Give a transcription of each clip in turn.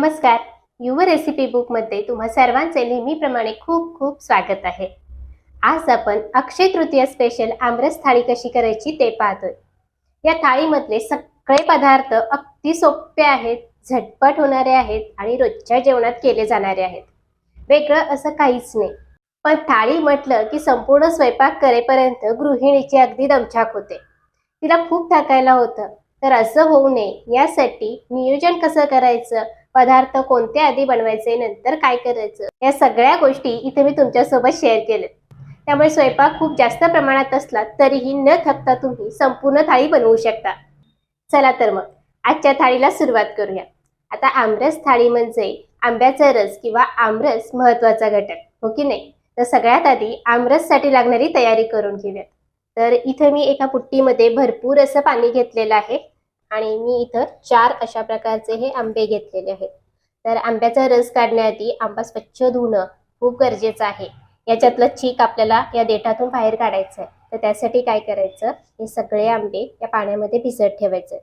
नमस्कार. युव रेसिपी बुकमध्ये तुम्हा सर्वांचे नेहमीप्रमाणे खूप खूप स्वागत आहे. आज आपण अक्षय तृतीया स्पेशल आमरस थाळी कशी करायची ते पाहतोय. या थाळीमधले सगळे पदार्थ अगदी सोपे आहेत झटपट होणारे आहेत आणि रोजच्या जेवणात केले जाणारे आहेत. वेगळं असं काहीच नाही. पण थाळी म्हटलं की संपूर्ण स्वयंपाक करेपर्यंत गृहिणीची अगदी दमछाक होते. तिला खूप थकायला होतं. तर असं होऊ नये. यासाठी नियोजन कसं करायचं? पदार्थ कोणते आधी बनवायचे नंतर काय करायचं या सगळ्या गोष्टी इथे मी तुमच्यासोबत शेअर केलेत त्यामुळे स्वयंपाक खूप जास्त प्रमाणात असला तरीही न थकता तुम्ही संपूर्ण थाळी बनवू शकता. चला तर मग आजच्या थाळीला सुरुवात करूया. आता आमरस थाळी म्हणजे आंब्याचा रस किंवा आमरस महत्त्वाचा घटक हो की नाही? तर सगळ्यात आधी आमरससाठी लागणारी तयारी करून घेऊयात. तर इथे मी एका पुट्टीमध्ये भरपूर असं पाणी घेतलेलं आहे. आणि मी इथं चार अशा प्रकारचे हे आंबे घेतलेले आहेत. तर आंब्याचा रस काढण्याआधी आंबा स्वच्छ धुणं खूप गरजेचं आहे. याच्यातलं चीक आपल्याला या देठातून बाहेर काढायचं आहे तर त्यासाठी काय करायचं? हे सगळे आंबे या पाण्यामध्ये भिजत ठेवायचे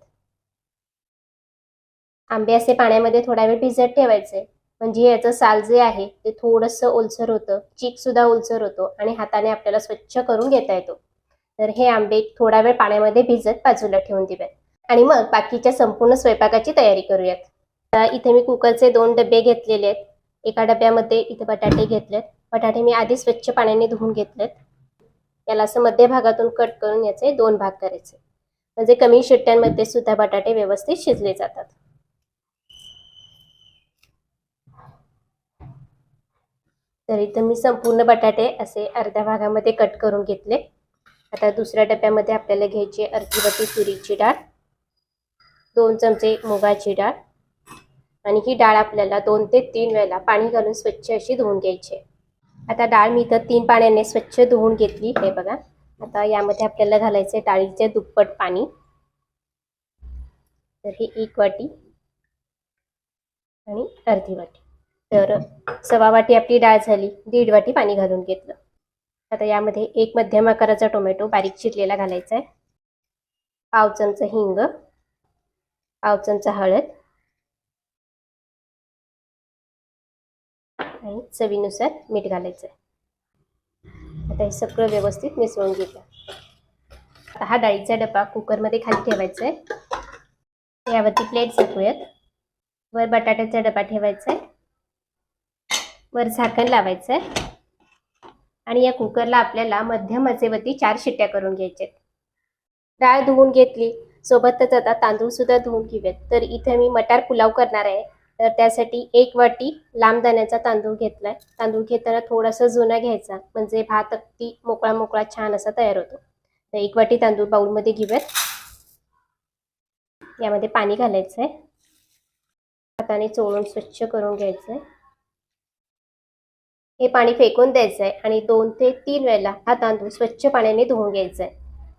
आंबे असे पाण्यामध्ये थोडा वेळ भिजत ठेवायचे. म्हणजे याचं साल जे आहे ते थोडंसं ओलसर होतं. चीक सुद्धा ओलसर होतो आणि हाताने आपल्याला स्वच्छ करून घेता येतो. तर हे आंबे थोडा वेळ पाण्यामध्ये भिजत बाजूला ठेवून दिव्यात आणि मग बाकीच्या संपूर्ण स्वयंपाकाची तयारी करूयात. इथे मी कुकरचे दोन डबे घेतलेले आहेत. एका डब्यामध्ये इथे बटाटे घेतलेत. बटाटे मी आधी स्वच्छ पाण्याने धुवून घेतलेत. याला असं मध्य भागातून कट करून याचे दोन भाग करायचे. म्हणजे कमी शिट्ट्यांमध्ये सुद्धा बटाटे व्यवस्थित शिजले जातात. तर इथं मी संपूर्ण बटाटे असे अर्ध्या भागामध्ये कट करून घेतले. आता दुसऱ्या डब्यामध्ये आपल्याला घ्यायची अर्धी वाटी तुरीची डाळ. दोन चमचे मुगाची डाळ. आणि ही डाळ आपल्याला दोन ते तीन वेळेला पाणी घालून स्वच्छ अशी धुवून घ्यायची. आता डाळ मी इथं तीन पाण्याने स्वच्छ धुवून घेतली हे बघा. आता यामध्ये आपल्याला घालायचे डाळीचे दुप्पट पाणी. तर ही एक वाटी आणि अर्धी वाटी. तर सव्वा वाटी आपली डाळ झाली दीड वाटी पाणी घालून घेतलं. आता यामध्ये एक मध्यम आकाराचा टोमॅटो बारीक चिरलेला घालायचा आहे पाव चमचा हिंग. पाव चमचा हळद. आणि चवीनुसार मीठ घालायचं. आता हे सगळं व्यवस्थित मिसळून घेतलं. आता हा डाळीचा डबा कुकरमध्ये खाली ठेवायचा आहे यावरती प्लेट झाकूयात. वर बटाट्याचा डबा ठेवायचा आहे वर झाकण लावायचं आहे आणि या कुकरला आपल्याला मध्यम आचेवरती चार शिट्ट्या करून घ्यायच्यात. डाळ धुवून घेतली. सोबतच आता तांदूळ सुद्धा धुवून घेऊयात. तर इथे मी मटार पुलाव करणार आहे. तर त्यासाठी एक वाटी लांब दाण्याचा तांदूळ घेतलाय. तांदूळ घेताना थोडासा जुना घ्यायचा म्हणजे भात अगदी मोकळा मोकळा छान असा तयार होतो. तर एक वाटी तांदूळ बाऊलमध्ये घेऊयात. यामध्ये पाणी घालायचं आहे हाताने चोळून स्वच्छ करून घ्यायचं आहे हे पाणी फेकून द्यायचं आहे आणि दोन ते तीन वेळेला हा तांदूळ स्वच्छ पाण्याने धुवून घ्यायचा आहे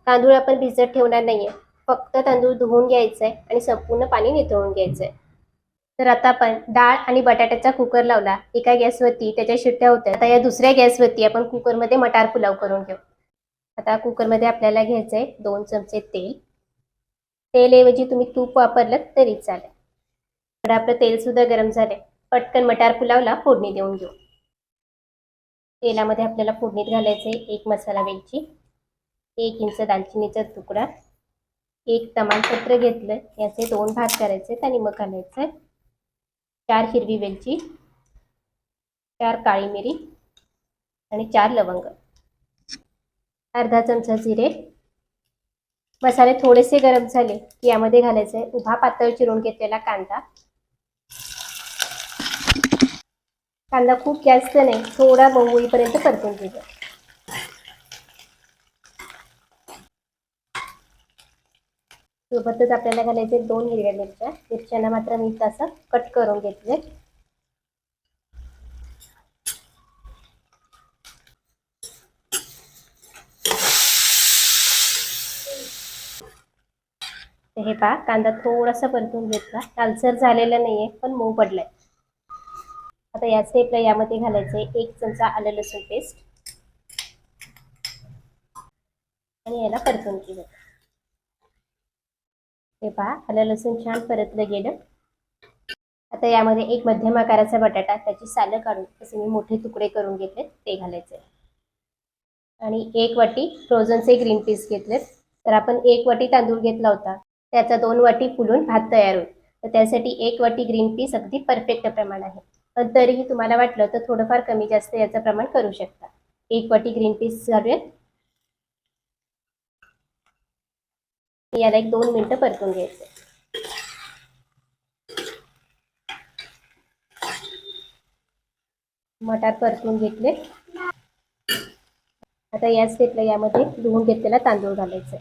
तांदूळ आपण भिजत ठेवणार नाहीये. फक्त तांदूळ धुवून घ्यायचं आहे आणि संपूर्ण पाणी निथळून घ्यायचं आहे तर आता आपण डाळ आणि बटाट्याचा कुकर लावला. एका गॅसवरती त्याच्या शिट्ट्या होत्या. आता या दुसऱ्या गॅसवरती आपण कुकरमध्ये मटार पुलाव करून घेऊ. आता कुकरमध्ये आपल्याला घ्यायचं आहे दोन चमचे तेल. तेलऐवजी तुम्ही तूप वापरलं तरी चालेल. तर आपलं तेल सुद्धा गरम झालंय. पटकन मटार पुलावला फोडणी देऊन घेऊ. तेलामध्ये आपल्याला फोडणीत घालायचे एक मसाला वेलची एक इंच दालचिनीचा तुकडा एक तमालपत्र घेतलं याचे दोन भाग करायचे आणि मग घालायचं चार हिरवी वेलची चार काळी मिरी आणि चार लवंग. अर्धा चमचा जिरे. मसाले थोडेसे गरम झाले की यामध्ये घालायचे उभा पातळ चिरून घेतलेला कांदा. कांदा खूप जास्त नाही थोडा मऊ होईपर्यंत परतून घेऊया. सोबतच आपल्याला घालायचे दोन हिरव्या मिरच्या. मिरच्यांना मात्र मी तसं कट करून घेतले. हे पहा कांदा थोडासा परतून घेतला. कालसर झालेला नाहीये पण मऊ पडलाय. आता या स्टेपला यामध्ये घालायचंय एक चमचा आलं लसूण पेस्ट आणि याला परतून घेऊ हे पहा आलं लसूण छान परतलं गेलं. आता यामध्ये एक मध्यम आकाराचा बटाटा त्याची सालं काढून असे मी मोठे तुकडे करून घेतले ते घालायचे. आणि एक वाटी फ्रोझनचे ग्रीन पीस घेतलेत. तर आपण एक वाटी तांदूळ घेतला होता त्याचा दोन वाटी फुलून भात तयार होईल. तर त्यासाठी एक वाटी ग्रीन पीस अगदी परफेक्ट प्रमाण आहे. पण तरीही तुम्हाला वाटलं तर थोडंफार कमी जास्त याचं प्रमाण करू शकता. एक वाटी ग्रीन पीस घालूयात. याला एक दोन मिनटं परतून घ्यायचं. मटार परतून घेतले. आता या स्टेपला यामध्ये धुवून घेतलेला तांदूळ घालायचा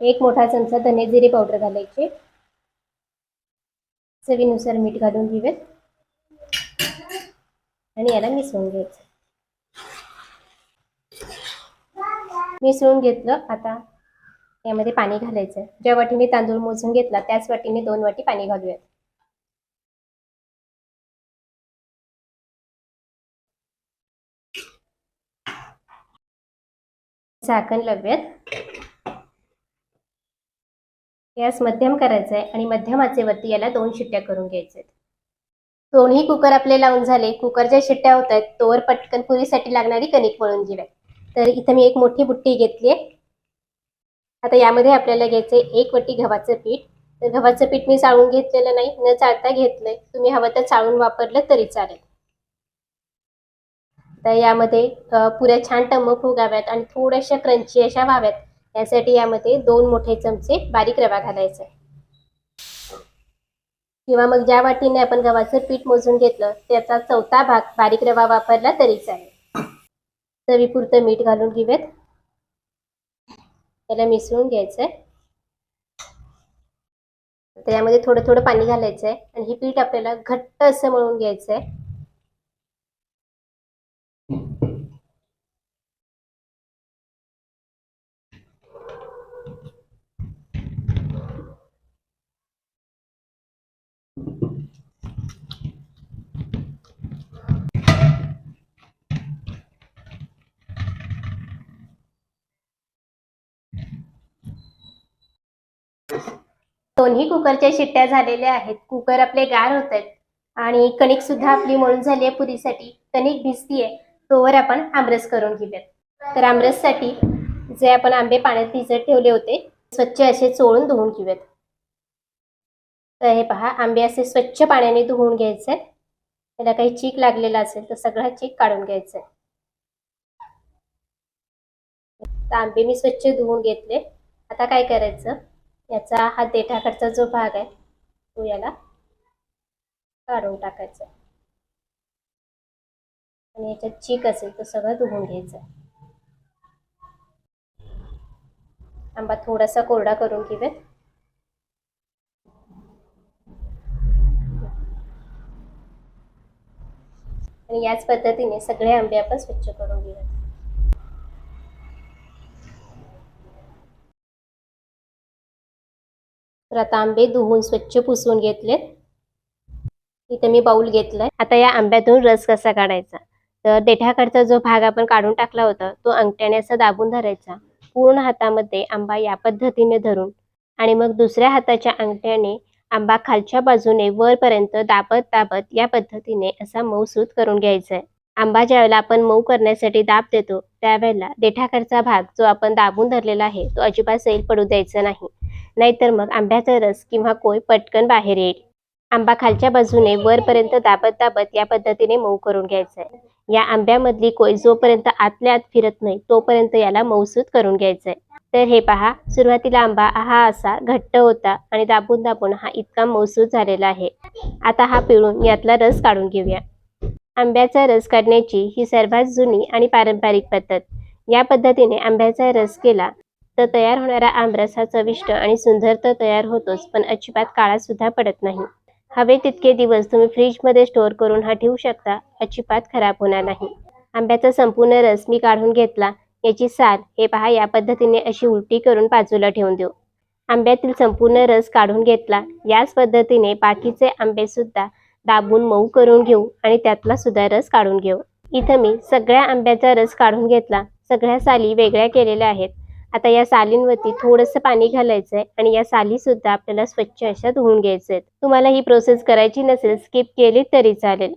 एक मोठा चमचा धने जिरे पावडर घालायचे. चवीनुसार मीठ घालून घेऊयात. आणि याला मिसळून घ्यायचं. मिसळून घेतलं. आता यामध्ये पाणी घालायचं ज्या वाटीने तांदूळ मोजून घेतला त्याच वाटीने दोन वाटी पाणी घालूयात. झाकण लावूयात. गॅस मध्यम करायचा आहे आणि मध्यम आचेवरती याला दोन शिट्ट्या करून घ्यायच्या आहेत दोन्ही कुकर आपले लावून झाले. कुकरच्या शिट्ट्या होत आहेत तोवर पटकन पुरीसाठी लागणारी कणिक वळून घेऊया तर इथं मी एक मोठी बुट्टी घेतली आहे. आता यामध्ये आपल्याला घ्यायचं आहे एक वटी गव्हाचं पीठ. तर गव्हाचं पीठ मी चाळून घेतलेलं नाही न चाळता घेतलंय. तुम्ही हवं तर चाळून वापरलं तरी चालेल. तर यामध्ये पुऱ्या छान टमक फुगाव्यात आणि थोड्याशा क्रंची अशा व्हाव्यात. यासाठी यामध्ये दोन मोठे चमचे बारीक रवा घालायचा किंवा मग ज्या वाटीने आपण गव्हाचं पीठ मोजून घेतलं त्याचा चौथा भाग बारीक रवा वापरला तरी चालेल. चवीपुरतं मीठ घालून घेऊयात. त्याला मिसळून घ्यायचंय. आहे त्यामध्ये थोडं थोडं पाणी घालायचं आहे आणि हे पीठ आपल्याला घट्ट असं मळून घ्यायचं आहे दोन्ही कुकरच्या शिट्ट्या झालेल्या आहेत. कुकर आपले गार होत आहेत आणि कणिक सुद्धा आपली मळून झाली आहे पुरीसाठी. कणिक भिजतीये तोवर आपण आमरस करून घेऊयात. तर आमरससाठी जे आपण आंबे पाण्यात भिजत ठेवले होते स्वच्छ असे चोळून धुवून घेऊयात. तर हे पहा आंबे असे स्वच्छ पाण्याने धुवून घ्यायचे त्याला काही चीक लागलेला असेल तर सगळा चीक काढून घ्यायचा आहे. तर आंबे मी स्वच्छ धुवून घेतले. आता काय करायचं? याचा हा देठाकडचा जो भाग आहे तो याला काढून टाकायचा आणि याच्यात चीक असेल तो सगळं धुवून घ्यायचा आंबा थोडासा कोरडा करून घेऊयात. आणि याच पद्धतीने सगळे आंबे आपण स्वच्छ करून घेऊयात. तर आता आंबे धुवून स्वच्छ पुसून घेतलेत. इथे मी बाऊल घेतलाय. आता या आंब्यातून रस कसा काढायचा? तर देठाकडचा जो भाग आपण काढून टाकला होता तो अंगठ्याने असा दाबून धरायचा पूर्ण हातामध्ये आंबा या पद्धतीने धरून आणि मग दुसऱ्या हाताच्या अंगठ्याने आंबा खालच्या बाजूने वरपर्यंत दाबत दाबत या पद्धतीने असा मऊसूत करून घ्यायचा आहे आंबा ज्यावेळेला आपण मऊ करण्यासाठी दाब देतो त्यावेळेला देठाकडचा भाग जो आपण दाबून धरलेला आहे तो अजिबात सैल पडू द्यायचा नाही. नाहीतर मग आंब्याचा रस किंवा कोय पटकन बाहेर येईल. आंबा खालच्या बाजूने वरपर्यंत दाबत दाबत या पद्धतीने मऊ करून घ्यायचा आहे या आंब्यामधली कोय जोपर्यंत आतल्या आत फिरत नाही तोपर्यंत याला मऊसूत करून घ्यायचंय. तर हे पहा सुरुवातीला आंबा हा असा घट्ट होता आणि दाबून दाबून हा इतका मऊसूत झालेला आहे. आता हा पिळून यातला रस काढून घेऊया. आंब्याचा रस काढण्याची ही सर्वात जुनी आणि पारंपरिक पद्धत. या पद्धतीने आंब्याचा रस केला तर तयार होणारा आमरस हा चविष्ट आणि सुंदर तर तयार होतोच पण अजिबात काळा सुद्धा पडत नाही. हवे तितके दिवस तुम्ही फ्रीजमध्ये स्टोअर करून हा ठेवू शकता अजिबात खराब होणार नाही. आंब्याचा संपूर्ण रस मी काढून घेतला याची साल हे पहा या पद्धतीने अशी उलटी करून बाजूला ठेवून देऊ. आंब्यातील संपूर्ण रस काढून घेतला याच पद्धतीने बाकीचे आंबे सुद्धा दाबून मऊ करून घेऊ आणि त्यातला सुद्धा रस काढून घेऊ. इथं मी सगळ्या आंब्याचा रस काढून घेतला सगळ्या साली वेगळ्या केलेल्या आहेत. आता या सालींवरती थोडंसं पाणी घालायचं आहे आणि या साली सुद्धा आपल्याला स्वच्छ अशा धुवून घ्यायचं आहेत तुम्हाला ही प्रोसेस करायची नसेल स्किप केली तरी चालेल.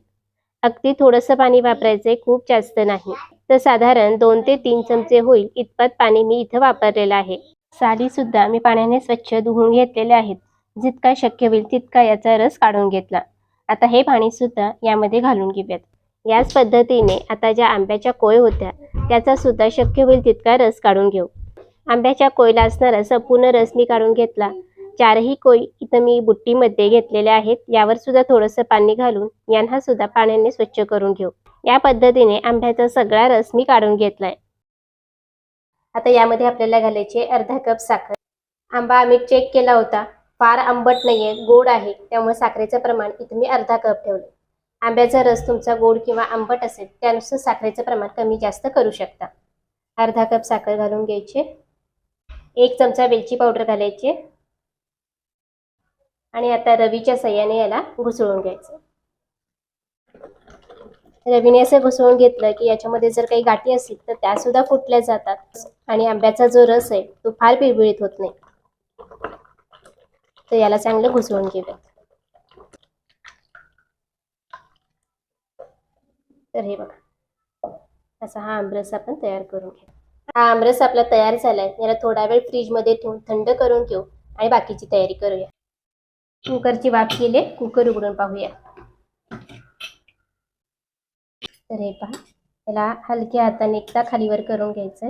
अगदी थोडंसं पाणी वापरायचंय खूप जास्त नाही. तर साधारण दोन ते तीन चमचे होईल इतपत पाणी मी इथं वापरलेलं आहे. साली सुद्धा मी पाण्याने स्वच्छ धुवून घेतलेले आहेत. जितका शक्य होईल तितका याचा रस काढून घेतला. आता हे पाणी सुद्धा यामध्ये घालून घेऊयात. याच पद्धतीने आता ज्या आंब्याच्या कोय होत्या त्याचा सुद्धा शक्य होईल तितका रस काढून घेऊ. आंब्याच्या कोयला असणारा संपूर्ण रस मी काढून घेतला. चारही कोय इथं मी बुट्टीमध्ये घेतलेल्या आहेत यावर सुद्धा थोडंसं पाणी घालून यांना सुद्धा पाण्याने स्वच्छ करून घेऊ. या पद्धतीने आंब्याचा सगळा रस मी काढून घेतलाय. आता यामध्ये आपल्याला घालायचे अर्धा कप साखर. आंबा आम्ही चेक केला होता. फार आंबट नाहीये गोड आहे. त्यामुळे साखरेचं प्रमाण इथं मी अर्धा कप ठेवले आंब्याचा रस तुमचा गोड किंवा आंबट असेल त्यानुसार साखरेचं प्रमाण कमी जास्त करू शकता. अर्धा कप साखर घालून घ्यायचे. एक चमचा वेलची पावडर घालायची आणि आता रवीच्या सह्याने याला घुसळून घ्यायचं. रवीने असं घुसळून घेतलं की याच्यामध्ये जर काही गाठी असतील तर त्या सुद्धा फुटल्या जातात. आणि आंब्याचा जो रस आहे तो फार पिळबिळीत होत नाही. तर याला चांगलं घुसळून घेऊया तर हे बघा. असा हा आंबरस आपण तयार करून घेऊ. हा आमरस आपला तयार झालाय. याला थोडा वेळ फ्रीजमध्ये ठेवून थंड करून घेऊ आणि बाकीची तयारी करूया. कुकरची वाफ केली कुकर उघडून पाहूया. तर हे पहा. त्याला हलक्या हाताने एकदा खालीवर करून घ्यायचं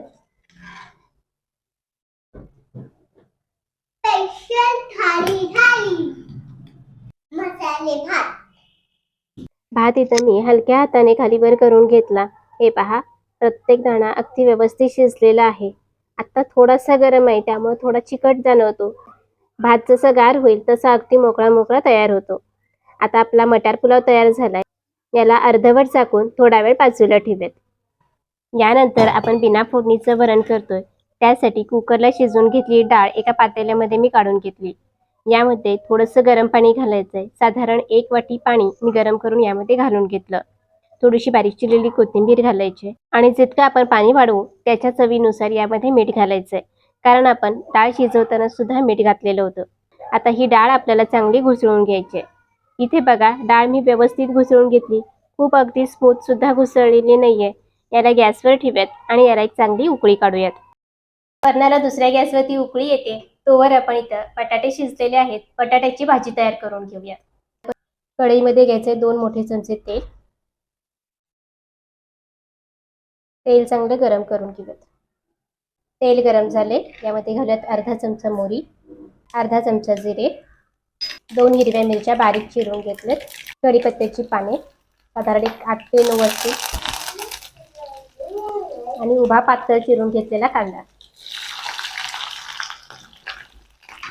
भात इथं मी हलक्या हाताने खालीवर करून घेतला. हे पहा. प्रत्येक दाणा अगदी व्यवस्थित शिजलेला आहे. आता थोडासा गरम आहे त्यामुळे थोडा चिकट जाणवतो. भात जसा गार होईल तसा अगदी मोकळा मोकळा तयार होतो. आता आपला मटार पुलाव तयार झालाय. याला अर्धवट झाकून थोडा वेळ बाजूला ठेवेत. यानंतर आपण बिना फोडणीचं वरण करतोय. त्यासाठी कुकरला शिजवून घेतली डाळ एका पातेल्यामध्ये मी काढून घेतली. यामध्ये थोडंसं गरम पाणी घालायचं आहे साधारण एक वाटी पाणी मी गरम करून यामध्ये घालून घेतलं. थोडीशी बारीक चिरलेली कोथिंबीर घालायची आणि जितकं आपण पाणी वाढवू त्याच्या चवीनुसार यामध्ये मीठ घालायचं आहे कारण आपण डाळ शिजवताना सुद्धा मीठ घातलेलं होतं. आता ही डाळ आपल्याला चांगली घुसळून घ्यायची आहे. इथे बघा डाळ मी व्यवस्थित घुसळून घेतली. खूप अगदी स्मूथ सुद्धा घुसळलेली नाहीये. याला गॅसवर ठेवूयात आणि याला एक चांगली उकळी काढूयात. वरणाला दुसऱ्या गॅसवरती उकळी येते. तोवर आपण इथं बटाटे शिजलेले आहेत. बटाट्याची भाजी तयार करून घेऊया कढईमध्ये घ्यायचे दोन मोठे चमचे तेल. तेल चांगलं गरम करून घेऊयात. तेल गरम झाले यामध्ये घालूयात अर्धा चमचा मोरी अर्धा चमचा जिरे दोन हिरव्या मिरच्या बारीक चिरून घेतल्यात कढीपत्त्याची पाने साधारण एक आठ ते नऊ असतील आणि उभा पातळ चिरून घेतलेला कांदा.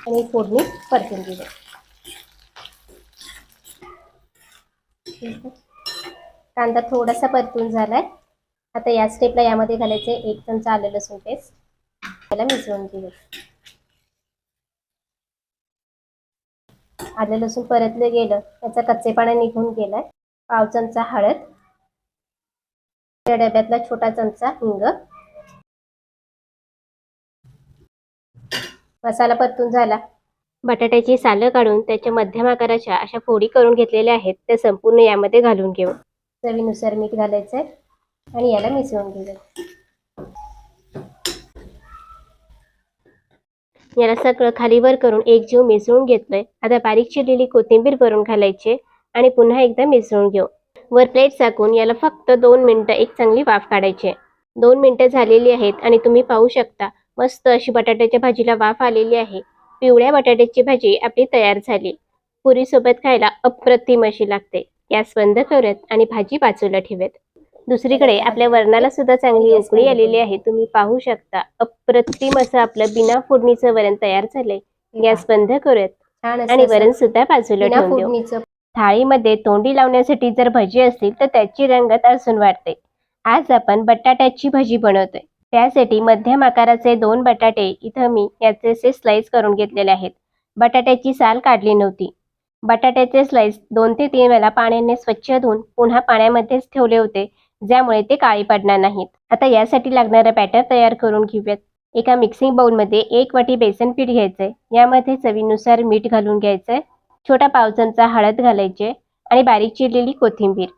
आणि फोडणी परतून दिली कांदा थोडासा परतून झालाय. आता या स्टेपला यामध्ये घालायचे एक चमचा आलं लसूण पेस्ट त्याला मिसळून घेऊ. आलं लसूण परतलं गेलं त्याचा कच्चेपणा निघून गेलाय. पाव चमचा हळद त्या डब्यातला छोटा चमचा हिंग. मसाला परतून झाला. बटाट्याची सालं काढून त्याच्या मध्यम आकाराच्या अशा फोडी करून घेतलेल्या आहेत त्या संपूर्ण यामध्ये घालून घेऊ. चवीनुसार मीठ घालायचंय. आणि याला मिसळून घेऊया याला सगळं खालीवर करून एक जीव मिसळून घेतलंय. आता बारीक चिरलेली कोथिंबीर भरून घालायची आणि पुन्हा एकदा मिसळून घेऊ. वर प्लेट झाकून याला फक्त दोन मिनिटं एक चांगली वाफ काढायची दोन मिनिटं झालेली आहेत आणि तुम्ही पाहू शकता मस्त अशी बटाट्याच्या भाजीला वाफ आलेली आहे. पिवळ्या बटाट्याची भाजी आपली तयार झाली. पुरी सोबत खायला अप्रतिम अशी लागते. गॅस बंद करूयात आणि भाजी बाजूला ठेवूयात. दुसरीकडे आपल्या वरणाला सुद्धा चांगली उकळी आलेली आहे. तुम्ही पाहू शकता अप्रतिम असं आपलं बिना फोडणीचं वरण तयार झालंय. गॅस बंद करूयात. आणि वरण सुद्धा बाजूला ठेवून देऊ. थाळीमध्ये तोंडी लावण्यासाठी जर भजी असतील तर त्याची रंगत अजून वाढते. आज आपण बटाट्याची भजी बनवतोय. त्यासाठी मध्यम आकाराचे दोन बटाटे इथं मी याचे असे स्लाइस करून घेतलेले आहेत. बटाट्याची साल काढली नव्हती. बटाट्याचे स्लाइस दोन ते तीन वेळा पाण्याने स्वच्छ धुवून पुन्हा पाण्यामध्येच ठेवले होते. ज्यामुळे ते काळी पडणार नाहीत. आता यासाठी लागणारं बॅटर तयार करून घेऊयात. एका मिक्सिंग बाउलमध्ये एक वाटी बेसन पीठ घ्यायचे यामध्ये चवीनुसार मीठ घालून घ्यायचंय. छोटा पाव चमचा हळद घालायचे आणि बारीक चिरलेली कोथिंबीर.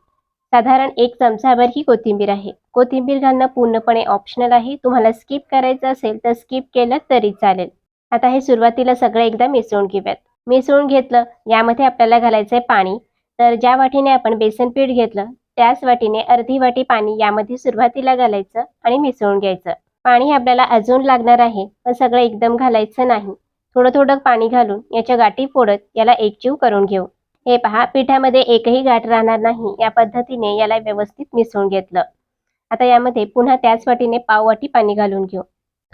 साधारण एक चमचाभर ही कोथिंबीर आहे. कोथिंबीर घालणं पूर्णपणे ऑप्शनल आहे. तुम्हाला स्किप करायचं असेल तर स्किप केलं तरी चालेल. आता हे सुरुवातीला सगळं एकदा मिसळून घेऊयात. मिसळून घेतलं यामध्ये आपल्याला घालायचं आहे पाणी. तर ज्या वाटीने आपण बेसन पीठ घेतलं त्याच वाटीने अर्धी वाटी पाणी यामध्ये सुरुवातीला घालायचं आणि मिसळून घ्यायचं. पाणी आपल्याला अजून लागणार आहे पण सगळं एकदम घालायचं नाही. थोडं थोडं पाणी घालून याच्या गाठी फोडत याला एकजीव करून घेऊ. हे पहा पिठामध्ये एकही गाठ राहणार नाही. या पद्धतीने याला व्यवस्थित मिसळून घेतलं. आता यामध्ये पुन्हा त्याच वाटीने पाव वाटी पाणी घालून घेऊ.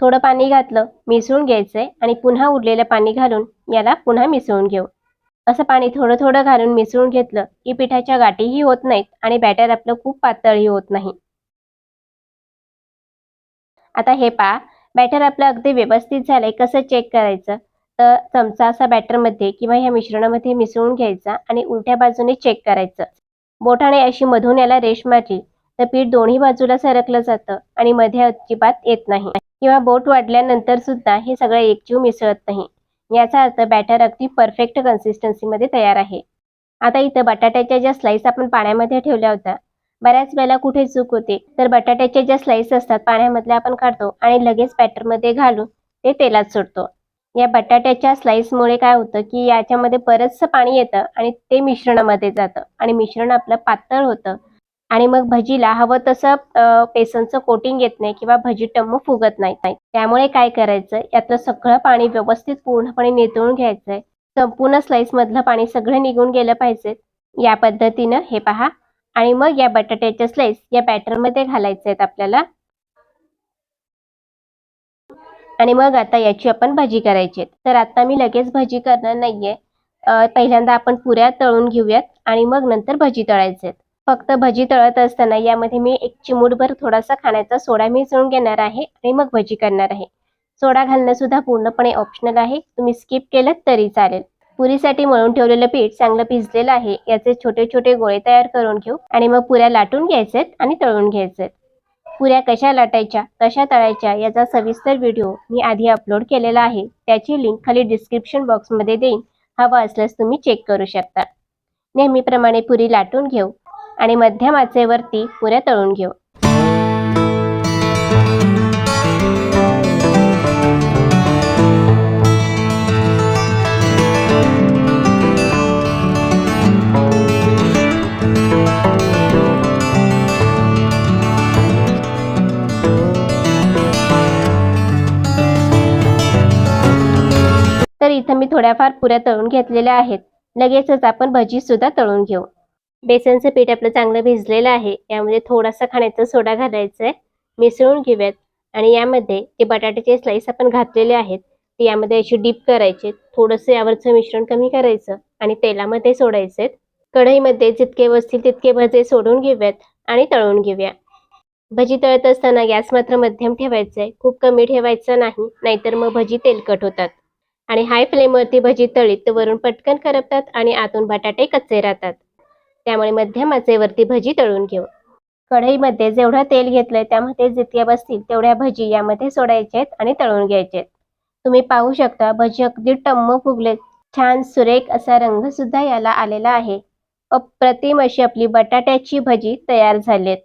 थोडं पाणी घातलं मिसळून घ्यायचंय आणि पुन्हा उरलेलं पाणी घालून याला पुन्हा मिसळून घेऊ. असं पाणी थोडं थोडं घालून मिसळून घेतलं की पिठाच्या गाठीही होत नाहीत आणि बॅटर आपलं खूप पातळही होत नाही. आता हे पहा बॅटर आपलं अगदी व्यवस्थित झालंय कसं चेक करायचं? तर चमचा असा बॅटरमध्ये किंवा ह्या मिश्रणामध्ये मिसळून घ्यायचा आणि उलट्या बाजूने चेक करायचं. बोटाने अशी मधून याला रेश मारली तर पीठ दोन्ही बाजूला सरकलं जातं आणि मध्ये अजिबात येत नाही. किंवा बोट वाढल्यानंतर सुद्धा हे सगळं एकजीव मिसळत नाही. याचा अर्थ बॅटर अगदी परफेक्ट कन्सिस्टन्सीमध्ये तयार आहे. आता इथं बटाट्याच्या ज्या स्लाईस आपण पाण्यामध्ये ठेवल्या होत्या बऱ्याच वेळेला कुठे चूक होते तर बटाट्याच्या ज्या स्लाईस असतात पाण्यामधल्या आपण काढतो आणि लगेच बॅटरमध्ये घालून ते तेलात सोडतो. या बटाट्याच्या स्लाईसमुळे काय होतं की याच्यामध्ये बरंचसं पाणी येतं आणि ते मिश्रणामध्ये जातं. आणि मिश्रण आपलं पातळ होतं. आणि मग भजीला हवं तसं बेसनचं कोटिंग येत नाही किंवा भजी टम्म फुगत नाही. त्यामुळे काय करायचं? यातलं सगळं पाणी व्यवस्थित पूर्णपणे नितळून घ्यायचंय. संपूर्ण स्लाइस मधलं पाणी सगळं निघून गेलं पाहिजे. या पद्धतीनं हे पहा. आणि मग या बटाट्याच्या स्लाइस या बॅटरमध्ये घालायचे आहेत आपल्याला. आणि मग आता याची आपण भजी करायची तर आता मी लगेच भजी करणार नाहीये. पहिल्यांदा आपण पुऱ्या तळून घेऊयात आणि मग नंतर भजी तळायचे आहेत. फक्त भजी तळत असताना यामध्ये मी एक चिमूटभर थोडासा खाण्याचा सोडा मिसळून घेणार आहे आणि मग भजी करणार आहे. सोडा घालणं सुद्धा पूर्णपणे ऑप्शनल आहे. तुम्ही स्किप केलं तरी चालेल. पुरीसाठी मळून ठेवलेलं पीठ चांगलं भिजलेलं आहे. याचे छोटे छोटे गोळे तयार करून घेऊ आणि मग पुऱ्या लाटून घ्यायचेत आणि तळून घ्यायचेत. पुऱ्या कशा लाटायच्या कशा तळायच्या याचा सविस्तर व्हिडिओ मी आधी अपलोड केलेला आहे. त्याची लिंक खाली डिस्क्रिप्शन बॉक्समध्ये देईन. हवा असल्यास तुम्ही चेक करू शकता. नेहमीप्रमाणे पुरी लाटून घेऊ. आणि मध्यम आचेवरती पुऱ्या तळून घेऊ. तर इथं मी थोड्याफार पुऱ्या तळून घेतलेल्या आहेत. लगेचच आपण भजी सुद्धा तळून घेऊ. बेसनचं पीठ आपलं चांगलं भिजलेलं आहे. यामध्ये थोडासा खाण्याचा सोडा घालायचा आहे. मिसळून घेऊयात. आणि यामध्ये जे बटाट्याचे स्लाईस आपण घातलेले आहेत ते यामध्ये अशी डीप करायचे. थोडंसं यावरचं मिश्रण कमी करायचं आणि तेलामध्ये सोडायचे कढईमध्ये जितके बसतील तितके भजे सोडून घेऊयात आणि तळून घेऊया. भजी तळत असताना गॅस मात्र मध्यम ठेवायचा आहे. खूप कमी ठेवायचा नाही नाहीतर मग भजी तेलकट होतात. आणि हाय फ्लेमवरती भजी तळीत तर वरून पटकन करपतात आणि आतून बटाटे कच्चे राहतात. त्यामुळे मध्यम आचेवरती भजी तळून घेऊ. कढईमध्ये जेवढं तेल घेतलंय त्यामध्ये जितक्या बसतील तेवढ्या भजी यामध्ये सोडायच्या आहेत आणि तळून घ्यायचे आहेत तुम्ही पाहू शकता भजी अगदी टम्म फुगलेत. छान सुरेख असा रंग सुद्धा याला आलेला आहे. अप्रतिम अशी आपली बटाट्याची भजी तयार झालीत.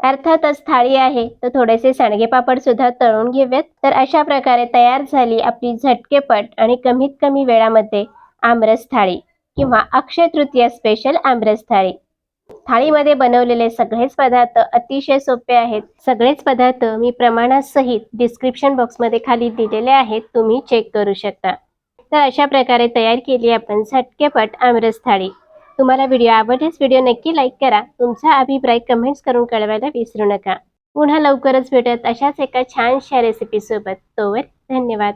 अर्थातच थाळी आहे तर थोडेसे सांडगे पापड सुद्धा तळून घेऊयात. तर अशा प्रकारे तयार झाली आपली झटकेपट आणि कमीत कमी वेळामध्ये आमरस थाळी. किंवा अक्षय तृतीया स्पेशल आमरस थाळी. थाळीमध्ये बनवलेले सगळेच पदार्थ अतिशय सोपे आहेत. सगळेच पदार्थ मी प्रमाणासहित डिस्क्रिप्शन बॉक्समध्ये खाली दिलेले आहेत. तुम्ही चेक करू शकता. तर अशा प्रकारे तयार केली आपण झटकेपट आमरस थाळी. तुम्हाला व्हिडिओ आवडल्यास व्हिडिओ नक्की लाईक करा. तुमचा अभिप्राय कमेंट्स करून कळवायला विसरू नका. पुन्हा लवकरच भेटत अशाच एका छानशा रेसिपीसोबत तोवर धन्यवाद.